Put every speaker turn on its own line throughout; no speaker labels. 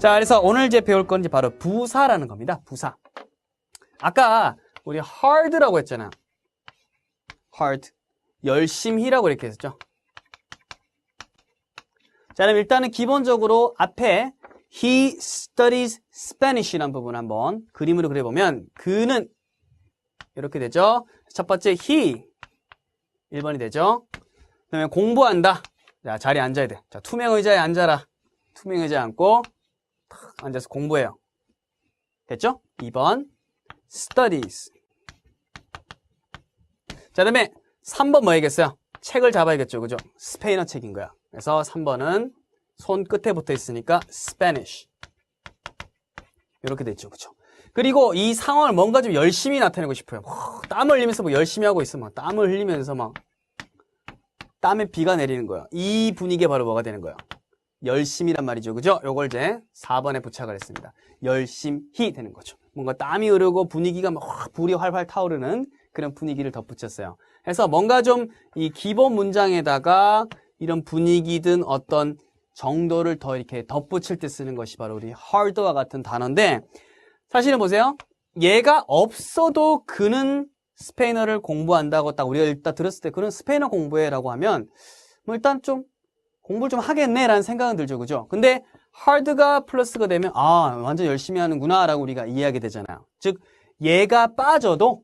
자, 그래서 오늘 이제 배울 건 이제 바로 부사라는 겁니다. 부사. 아까 우리 hard라고 했잖아요. hard. 열심히라고 이렇게 했었죠. 자, 그럼 일단은 기본적으로 앞에 he studies Spanish라는 부분 한번 그림으로 그려보면 그는 이렇게 되죠. 첫 번째 he 1번이 되죠. 그 다음에 공부한다. 자, 자리에 앉아야 돼. 자, 투명 의자에 앉아라. 투명 의자에 앉고 탁 앉아서 공부해요. 됐죠? 2번 studies. 자, 그다음에 3번 뭐야겠어요? 책을 잡아야겠죠. 그죠? 스페인어 책인 거야. 그래서 3번은 손 끝에 붙어 있으니까 Spanish. 이렇게 됐죠. 그죠? 그리고 이 상황을 뭔가 좀 열심히 나타내고 싶어요. 막 땀을 흘리면서 뭐 열심히 하고 있어. 막 땀을 흘리면서 막 땀에 비가 내리는 거예요. 이 분위기에 바로 뭐가 되는 거예요? 열심이란 말이죠. 그죠? 요걸 이제 4번에 부착을 했습니다. 열심히 되는 거죠. 뭔가 땀이 흐르고 분위기가 막 불이 활활 타오르는 그런 분위기를 덧붙였어요. 그래서 뭔가 좀 이 기본 문장에다가 이런 분위기든 어떤 정도를 더 이렇게 덧붙일 때 쓰는 것이 바로 우리 hard와 같은 단어인데 사실은 보세요. 얘가 없어도 그는 스페인어를 공부한다고 딱 우리가 일단 들었을 때 그는 스페인어 공부해라고 하면 뭐 일단 좀 공부를 좀 하겠네라는 생각은 들죠. 그죠? 근데 hard가 플러스가 되면 아, 완전 열심히 하는구나 라고 우리가 이해하게 되잖아요. 즉 얘가 빠져도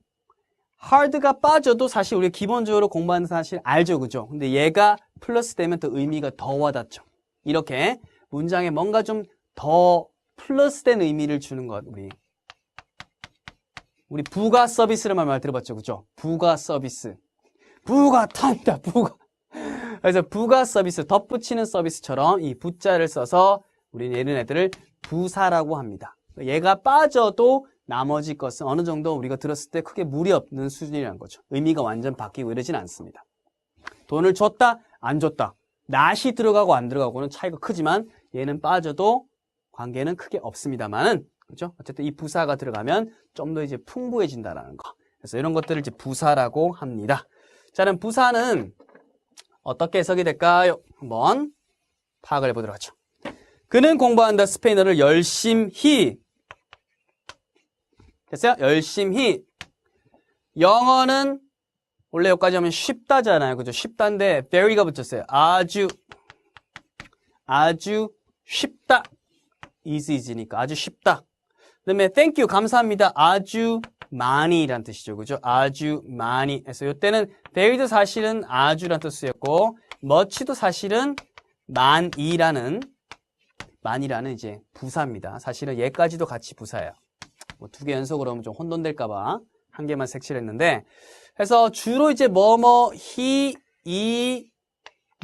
hard가 빠져도 사실 우리가 기본적으로 공부하는 사실 알죠. 그죠? 근데 얘가 플러스 되면 또 의미가 더 와닿죠. 이렇게 문장에 뭔가 좀 더 플러스된 의미를 주는 것 우리 우리 부가 서비스라는 말 들어봤죠, 그죠? 부가 서비스, 부가 탄다, 부가. 그래서 부가 서비스, 덧붙이는 서비스처럼 이 부자를 써서 우리는 애들을 부사라고 합니다. 얘가 빠져도 나머지 것은 어느 정도 우리가 들었을 때 크게 무리 없는 수준이라는 거죠. 의미가 완전 바뀌고 이러진 않습니다. 돈을 줬다, 안 줬다. 낫이 들어가고 안 들어가고는 차이가 크지만 얘는 빠져도 관계는 크게 없습니다만은 그죠? 어쨌든 이 부사가 들어가면 좀 더 이제 풍부해진다라는 거. 그래서 이런 것들을 이제 부사라고 합니다. 자, 그럼 부사는 어떻게 해석이 될까요? 한번 파악을 해보도록 하죠. 그는 공부한다 스페인어를 열심히 됐어요? 열심히 영어는 원래 여기까지 하면 쉽다잖아요. 그죠? 쉽다인데 very가 붙였어요. 아주 아주 쉽다. easy니까 아주 쉽다. 그다음에 thank you 감사합니다. 아주 많이란 뜻이죠. 그죠? 아주 많이. 그래서 이때는 very도 사실은 아주란 뜻이었고 much도 사실은 많이라는 많이라는 이제 부사입니다. 사실은 얘까지도 같이 부사예요. 뭐 두 개 연속으로 하면 좀 혼돈될까 봐 한 개만 색칠했는데 그래서 주로 이제 뭐뭐 히, 이,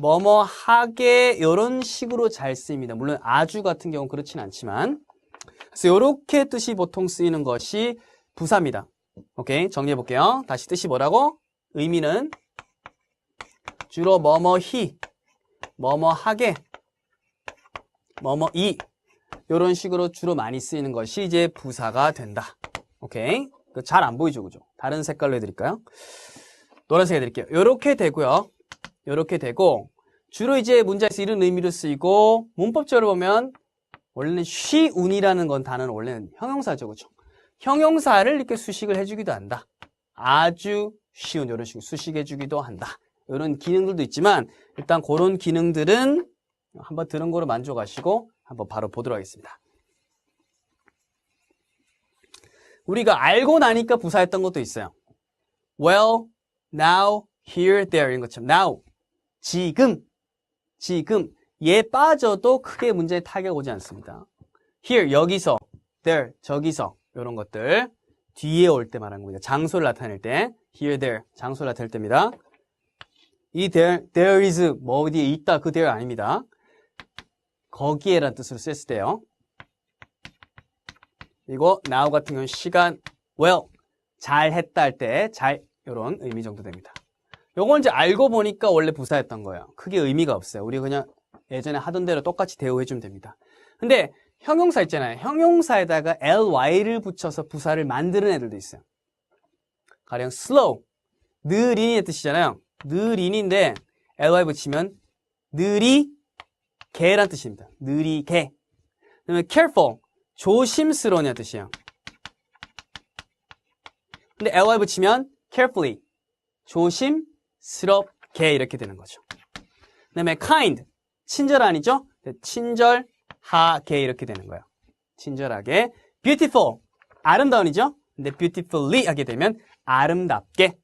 뭐뭐 하게 이런 식으로 잘 쓰입니다. 물론 아주 같은 경우는 그렇진 않지만 그래서 이렇게 뜻이 보통 쓰이는 것이 부사입니다. 오케이 정리해 볼게요. 다시 뜻이 뭐라고? 의미는 주로 뭐뭐 히, 뭐뭐 하게, 뭐뭐 이 이런 식으로 주로 많이 쓰이는 것이 이제 부사가 된다. 오케이 잘 안 보이죠, 그죠? 다른 색깔로 해드릴까요? 노란색 해드릴게요. 이렇게 되고요. 이렇게 되고 주로 이제 문자에서 이런 의미로 쓰이고 문법적으로 보면 원래는 쉬운이라는 건 단어는 원래는 형용사죠, 그죠? 형용사를 이렇게 수식을 해주기도 한다. 아주 쉬운 이런 식으로 수식해주기도 한다. 이런 기능들도 있지만 일단 그런 기능들은 한번 들은 거로 만족하시고 한번 바로 보도록 하겠습니다. 우리가 알고 나니까 부사했던 것도 있어요. Well, now, here, there 이런 것처럼 now, 지금, 지금 얘 빠져도 크게 문제에 타격 오지 않습니다. here, 여기서, there, 저기서 이런 것들 뒤에 올 때 말하는 겁니다. 장소를 나타낼 때 here, there, 장소를 나타낼 때입니다. 이 there, there is 뭐 어디에 있다 그 there 아닙니다. 거기에란 뜻으로 썼을 때요. 그리고 now 같은 경우는 시간 well 잘했다 할 때 잘 이런 의미 정도 됩니다. 요건 이제 알고 보니까 원래 부사였던 거예요. 크게 의미가 없어요. 우리 그냥 예전에 하던 대로 똑같이 대우해 주면 됩니다. 근데 형용사 있잖아요. 형용사에다가 ly를 붙여서 부사를 만드는 애들도 있어요. 가령 slow 느린이의 뜻이잖아요. 느린인데 ly 붙이면 느리 개란 뜻입니다. 느리게. 그다음에 careful 조심스러운이라는 뜻이에요. 근데 ly 붙이면 carefully 조심스럽게 이렇게 되는 거죠. 그다음에 kind 친절 아니죠? 네, 친절 하게 이렇게 되는 거예요. 친절하게 beautiful 아름다운이죠? 근데 beautifully 하게 되면 아름답게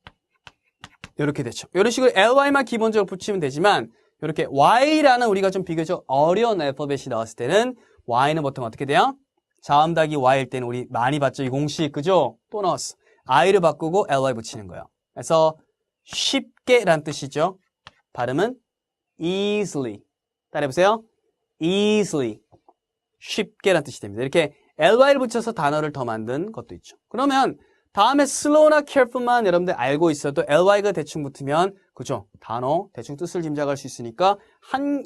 이렇게 되죠. 이런 식으로 ly만 기본적으로 붙이면 되지만 이렇게 y라는 우리가 좀 비교적 어려운 알파벳이 나왔을 때는 y는 보통 어떻게 돼요? 자음 닫기 y일 때는 우리 많이 봤죠? 이 공식 그죠? 또 나왔어. i를 바꾸고 ly 붙이는 거예요. 그래서 쉽게 란 뜻이죠. 발음은 easily. 따라해보세요. easily. 쉽게란 뜻이 됩니다. 이렇게 ly를 붙여서 단어를 더 만든 것도 있죠. 그러면 다음에 slow나 careful만 여러분들 알고 있어도 ly가 대충 붙으면 그죠? 단어 대충 뜻을 짐작할 수 있으니까 한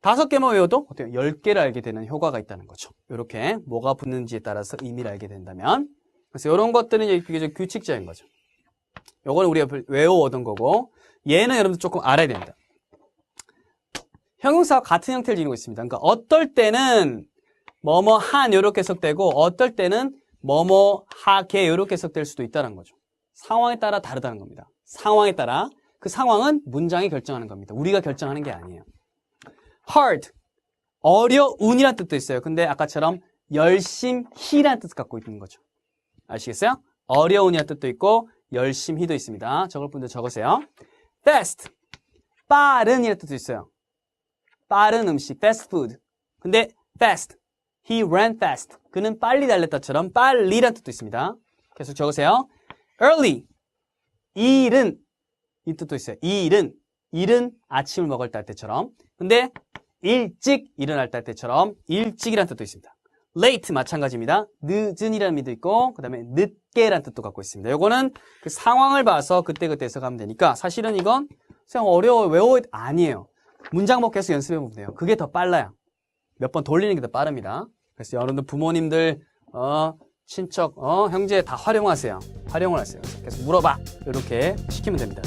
다섯 개만 외워도 어때요? 열 개를 알게 되는 효과가 있다는 거죠. 이렇게 뭐가 붙는지에 따라서 의미를 알게 된다면 그래서 이런 것들은 비교적 규칙적인 거죠. 요거는 우리가 외워오던 거고 얘는 여러분들 조금 알아야 됩니다. 형용사와 같은 형태를 지니고 있습니다. 그러니까 어떨 때는 뭐뭐 한 이렇게 해석되고 어떨 때는 뭐뭐 하게 이렇게 해석될 수도 있다는 거죠. 상황에 따라 다르다는 겁니다. 상황에 따라 그 상황은 문장이 결정하는 겁니다. 우리가 결정하는 게 아니에요. hard 어려운이란 뜻도 있어요. 근데 아까처럼 열심히란 뜻 갖고 있는 거죠. 아시겠어요? 어려운이란 뜻도 있고 열심히도 있습니다. 적을 분들 적으세요. fast 빠른이란 뜻도 있어요. 빠른 음식 fast food. 근데 fast he ran fast. 그는 빨리 달렸다처럼 빨리란 뜻도 있습니다. 계속 적으세요. early 이른 이 뜻도 있어요. 이른 이른 아침을 먹을 때할 때처럼. 근데 일찍 일어날 때처럼 일찍이란 뜻도 있습니다. late 마찬가지입니다. 늦은이라는 의미도 있고 그다음에 늦게란 뜻도 갖고 있습니다. 요거는 그 상황을 봐서 그때그때 해석하면 되니까 사실은 이건 그냥 어려워 외워 아니에요. 문장목 계속 연습해 보면 돼요. 그게 더 빨라요. 몇 번 돌리는 게 더 빠릅니다. 그래서 여러분들 부모님들 어 친척 어 형제 다 활용하세요. 활용을 하세요. 계속 물어봐. 이렇게 시키면 됩니다.